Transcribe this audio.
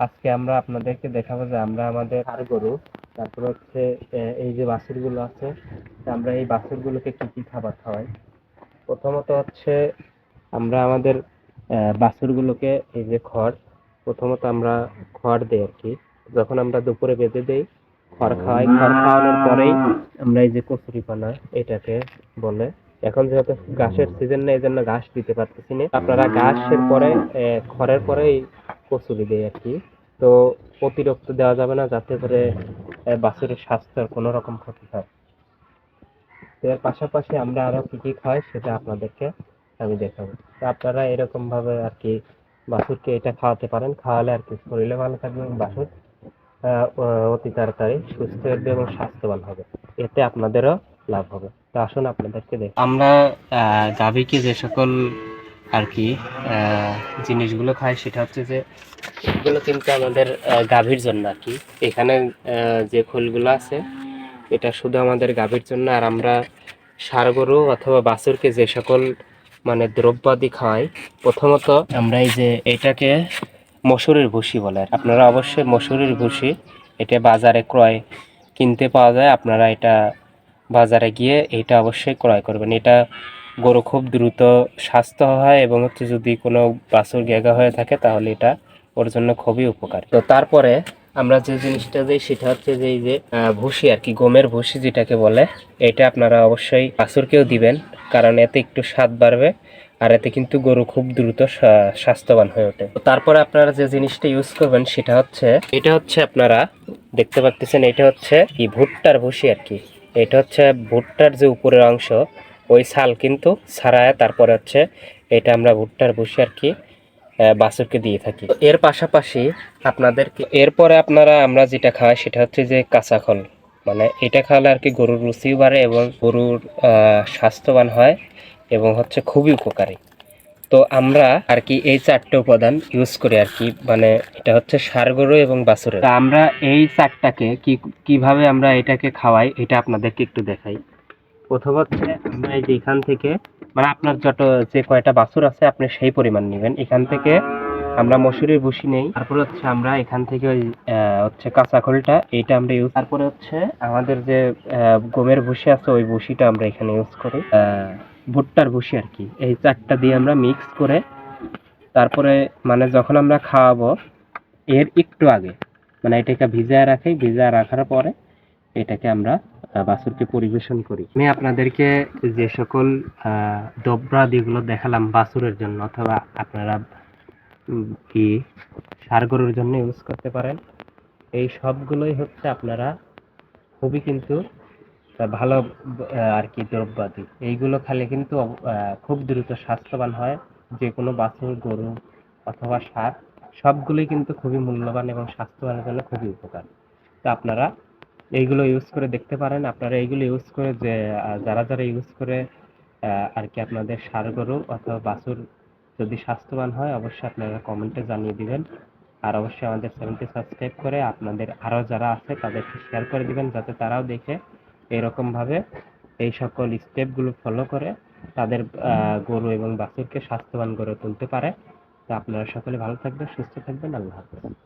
আজকে আমরা আপনাদেরকে দেখাবো যে আমরা আমাদের ষাঁড় গরু, তারপর হচ্ছে এই যে বাছুরগুলো আছে আমরা এই বাছুরগুলোকে কি কি খাবার খাওয়াই? প্রথমত হচ্ছে, আমরা আমাদের বাছুরগুলোকে এই যে খড়, প্রথমত আমরা খড় দেই আর কি। যখন আমরা দুপুরে বেঁধে দেই, খড় খাওয়াই, খড় খাওয়ানোর পরেই আমরা এই যে কচুরি পানা, এটাকে বলে। এখন যেহেতু ঘাসের সিজন নেই এই জন্য ঘাস দিতে পারতেছি না। আপনারা ঘাসের পরে খড়ের পরেই কচুরি দেই আর কি। তো অতিরিক্ত দেওয়া যাবে না, যাতে করে বাছুরের স্বাস্থ্যের কোনো রকম ক্ষতি হয়। তো এর পাশাপাশি আমরা আরও কি কি খাই সেটা আপনাদেরকে আমি দেখাবো। তো আপনারা এরকম ভাবে আর কি বাছুরকে এটা খাওয়াতে পারেন। খাওয়ালে আর কি শরীরে ভালো থাকবে এবং বাছুর অতি তাড়াতাড়ি সুস্থ হবে এবং স্বাস্থ্যবান হবে। এতে আপনাদেরও লাভ হবে। তো আসুন আপনাদেরকে দেখ। আমরা গাভীকে যে সকল আর কি জিনিসগুলো খায়, সেটা হচ্ছে যে এগুলো কিন্তু আমাদের গাভীর জন্য আর কি। এখানে যে খোলগুলো আছে, এটা শুধু আমাদের গাভীর জন্য, আর আমরা ষাঁড় গরু অথবা বাছুরকে যে সকল মানে দ্রব্যাদি খাওয়াই, প্রথমত আমরা এই যে এটাকে মসুরির ভুসি বলে। আপনারা অবশ্যই মসুরির ভুসি, এটা বাজারে ক্রয় কিনতে পাওয়া যায়। আপনারা এটা বাজারে গিয়ে এটা অবশ্যই ক্রয় করবেন। এটা গরু খুব দ্রুত স্বাস্থ্য হয় এবং হচ্ছে যদি কোনো বাছুর গেগা হয়ে থাকে তাহলে এটা ওর জন্য খুবই উপকার। তো তারপরে আমরা যে জিনিসটা দিই সেটা হচ্ছে যে এই যে ভুসি আর কি, গমের ভুসি যেটাকে বলে, এটা আপনারা অবশ্যই বাছুরকেও দিবেন, কারণ এতে একটু স্বাদ বাড়বে আর এতে কিন্তু গরু খুব দ্রুত স্বা- স্বাস্থ্যবান হয়ে ওঠে। তারপরে আপনারা যে জিনিসটা ইউজ করবেন সেটা হচ্ছে, এটা হচ্ছে আপনারা দেখতে পাচ্ছেন এটা হচ্ছে কি ভুট্টার ভুসি আর কি। এটা হচ্ছে ভুট্টার যে উপরের অংশ ওই ছাল কিন্তু ছাড়ায় তারপরে হচ্ছে এটা আমরা ভুট্টার ভুসি আর কি বাছুরকে দিয়ে থাকি। এর পাশাপাশি আপনাদেরকে এরপরে আপনারা আমরা যেটা খাওয়াই সেটা হচ্ছে যে কাঁচা খল। মানে এটা খাওয়ালে আর কি গরুর রুচিও বাড়ে এবং গরুর স্বাস্থ্যবান হয় এবং হচ্ছে খুবই উপকারী। তো আমরা আর কি এই চারটে উপাদান ইউজ করি আর কি মানে এটা হচ্ছে ষাঁড় গরু এবং বাছুরের। আমরা এই চারটাকে কি কীভাবে আমরা এটাকে খাওয়াই এটা আপনাদেরকে একটু দেখাই। প্রথম হচ্ছে আমরা এই যে এখান থেকে মানে আপনার যত যে কয়টা বাছুর আছে, আপনি সেই পরিমাণ নেবেন। এখান থেকে আমরা মসুরির ভুসি নেই। তারপরে হচ্ছে আমরা এখান থেকে ওই হচ্ছে কাঁচা খোলটা, এইটা আমরা ইউজ তারপরে হচ্ছে আমাদের যে গমের ভুসি আছে, ওই ভুসিটা আমরা এখানে ইউজ করি। ভুট্টার ভুসি আর কি। এই চারটা দিয়ে আমরা মিক্স করে তারপরে মানে যখন আমরা খাওয়াবো, এর একটু আগে মানে এটাকে ভিজায় রাখি, ভিজায় রাখার পরে এটাকে আমরা বাছুরকে পরিবেশন করি। আমি আপনাদেরকে যে সকল দ্রব্যাদিগুলো দেখালাম বাছুরের জন্য, অথবা আপনারা কি ষাঁড় গরুর জন্য ইউজ করতে পারেন, এই সবগুলোই হচ্ছে আপনারা খুবই কিন্তু ভালো আর কি দ্রব্যাদি। এইগুলো খেলে কিন্তু খুব দ্রুত স্বাস্থ্যবান হয়। যে কোনো বাছুর, গরু অথবা সার, সবগুলোই কিন্তু খুবই মূল্যবান এবং স্বাস্থ্যবানের জন্য খুবই উপকার। তো আপনারা এইগুলো ইউজ করে দেখতে পারেন। আপনারা এইগুলো ইউজ করে যে যারা যারা ইউজ করে আর কি আপনাদের ষাঁড় গরু অথবা বাছুর যদি স্বাস্থ্যবান হয়, অবশ্যই আপনারা কমেন্টে জানিয়ে দিবেন। আর অবশ্যই আমাদের চ্যানেলটি সাবস্ক্রাইব করে আপনাদের আরও যারা আছে, তাদেরকে শেয়ার করে দিবেন, যাতে তারাও দেখে এরকম ভাবে এই সকল স্টেপগুলো ফলো করে তাদের গরু এবং বাছুরকে স্বাস্থ্যবান করে তুলতে পারে। তো আপনারা সকলে ভালো থাকবেন, সুস্থ থাকবেন। আল্লাহ হাফেজ।